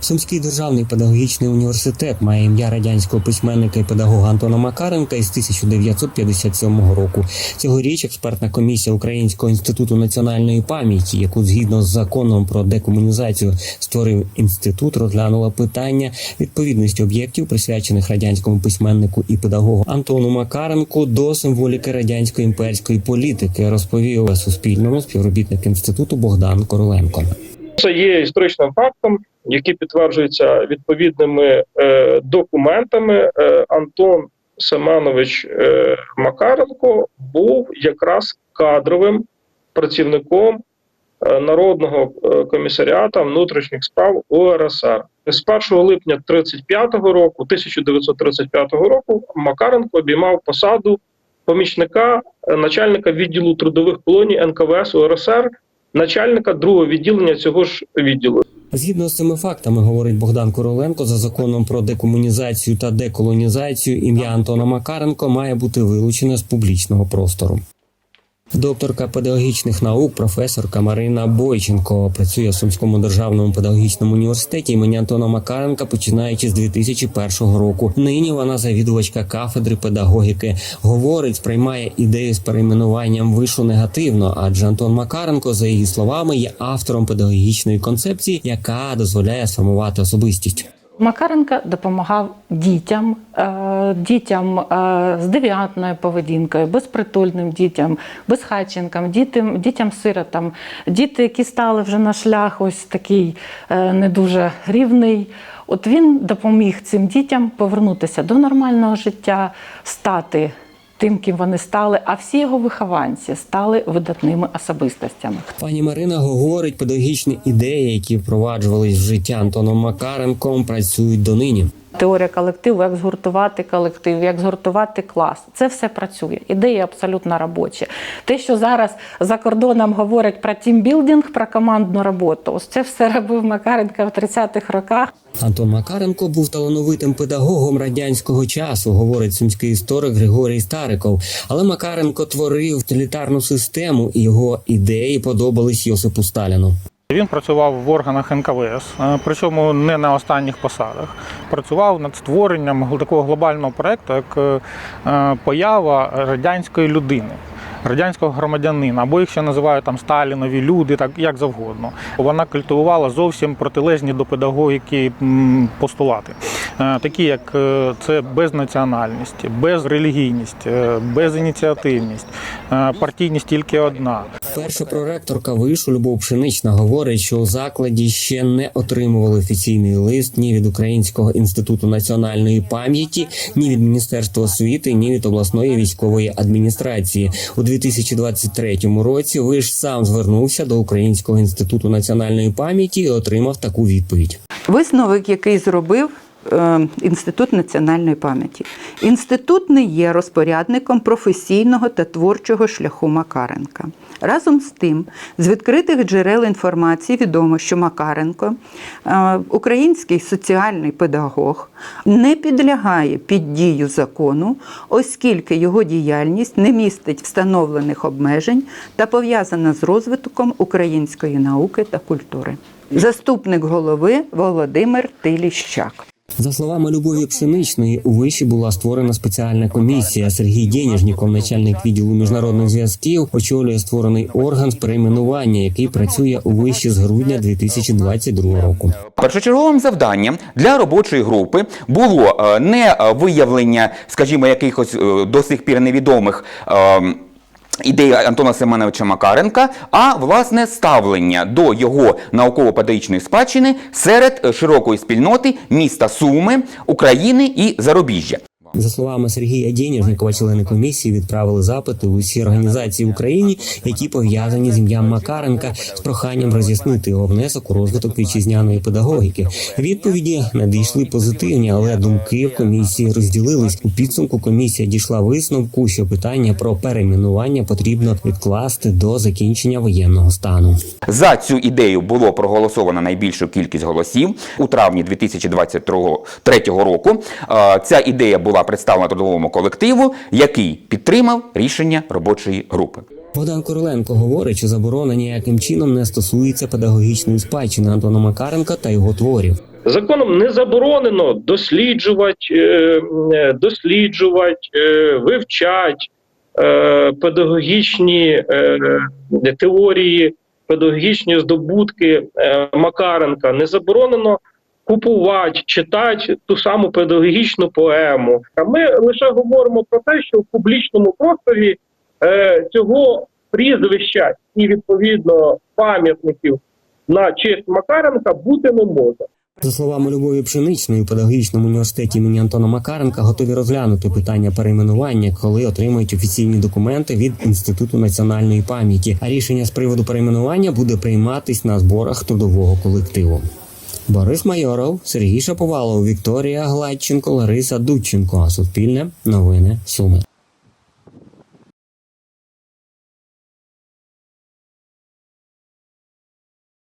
Сумський державний педагогічний університет має ім'я радянського письменника і педагога Антона Макаренка із 1957 року. Цьогоріч експертна комісія Українського інституту національної пам'яті, яку згідно з законом про декомунізацію створив інститут, розглянула питання відповідності об'єктів, присвячених радянському письменнику і педагогу Антону Макаренку до символіки радянської імперської політики, розповів Суспільному співробітник інституту Богдан Короленко. Це є історичним фактом, який підтверджується відповідними е, документами. Е, Антон Семенович е, Макаренко був якраз кадровим працівником е, Народного е, комісаріата внутрішніх справ УРСР. З 1 липня 35-го року, 1935 року, Макаренко обіймав посаду помічника е, начальника відділу трудових колоній НКВС УРСР, начальника другого відділення цього ж відділу. Згідно з цими фактами, говорить Богдан Короленко, за законом про декомунізацію та деколонізацію ім'я Антона Макаренко має бути вилучене з публічного простору. Докторка педагогічних наук, професорка Марина Бойченко працює в Сумському державному педагогічному університеті імені Антона Макаренка, починаючи з 2001 року. Нині вона завідувачка кафедри педагогіки. Говорить, сприймає ідею з перейменуванням вишу негативно, адже Антон Макаренко, за її словами, є автором педагогічної концепції, яка дозволяє сформувати особистість. Макаренко допомагав дітям, е, дітям е, з девіантною поведінкою, безпритульним дітям, безхатченкам, дітям, дітям-сиротам, діти, які стали вже на шлях, ось такий е, не дуже рівний. От він допоміг цим дітям повернутися до нормального життя, стати тим, ким вони стали, а всі його вихованці стали видатними особистостями. Пані Марина говорить, педагогічні ідеї, які впроваджувались в життя Антоном Макаренком, працюють донині. Теорія колективу, як згуртувати колектив, як згуртувати клас. Це все працює. Ідеї абсолютно робочі. Те, що зараз за кордоном говорять про тімбілдинг, про командну роботу, ось це все робив Макаренко в 30-х роках. Антон Макаренко був талановитим педагогом радянського часу, говорить сумський історик Григорій Стариков. Але Макаренко творив тоталітарну систему, і його ідеї подобались Йосипу Сталіну. Він працював в органах НКВС, е, причому не на останніх посадах. Працював над створенням такого глобального проекту, як е, е, поява радянської людини. Радянського громадянина, або їх ще називають там Сталінові люди, так як завгодно. Вона культивувала зовсім протилежні до педагогіки постулати, Е, такі як е, це безнаціональність, безрелігійність, е, безініціативність, партійність тільки одна. Перша проректорка вишу Любов Пшенична говорить, що у закладі ще не отримували офіційний лист ні від Українського інституту національної пам'яті, ні від Міністерства освіти, ні від обласної військової адміністрації. У 2023 році виш сам звернувся до Українського інституту національної пам'яті і отримав таку відповідь. Висновок, який зробив Інститут національної пам'яті. Інститут не є розпорядником професійного та творчого шляху Макаренка. Разом з тим, з відкритих джерел інформації відомо, що Макаренко, е, український соціальний педагог, не підлягає під дію закону, оскільки його діяльність не містить встановлених обмежень та пов'язана з розвитком української науки та культури. Заступник голови Володимир Тиліщак. За словами Любові Пшеничної, у виші була створена спеціальна комісія. Сергій Денежніков, начальник відділу міжнародних зв'язків, очолює створений орган з перейменування, який працює у виші з грудня 2022 року. Першочерговим завданням для робочої групи було е, не виявлення, скажімо, якихось е, до сих пір невідомих. Ідеї Антона Семеновича Макаренка, а власне ставлення до його науково-педагогічної спадщини серед широкої спільноти міста Суми, України і зарубіжжя. За словами Сергія Денежнікова, члени комісії відправили запити у усі організації в Україні, які пов'язані з ім'ям Макаренка, з проханням роз'яснити його внесок у розвиток вітчизняної педагогіки. Відповіді надійшли позитивні, але думки в комісії розділились. У підсумку комісія дійшла висновку, що питання про перейменування потрібно відкласти до закінчення воєнного стану. За цю ідею було проголосовано найбільшу кількість голосів у травні 2023 року. Ця ідея була представлена трудовому колективу, який підтримав рішення робочої групи. Богдан Короленко говорить, що заборона ніяким чином не стосується педагогічної спадщини Антона Макаренка та його творів. Законом не заборонено досліджувати, е, е, досліджувати, е, вивчати педагогічні теорії, педагогічні здобутки Макаренка. Не заборонено купувати, читати ту саму педагогічну поему. А ми лише говоримо про те, що в публічному просторі е, цього прізвища і відповідно пам'ятників на честь Макаренка бути не може. За словами Любові Пшеничної, у педагогічному університеті імені Антона Макаренка готові розглянути питання перейменування, коли отримають офіційні документи від Інституту національної пам'яті. А рішення з приводу перейменування буде прийматись на зборах трудового колективу. Борис Майоров, Сергій Шаповалов, Вікторія Гладченко, Лариса Дудченко. Суспільне новини Суми.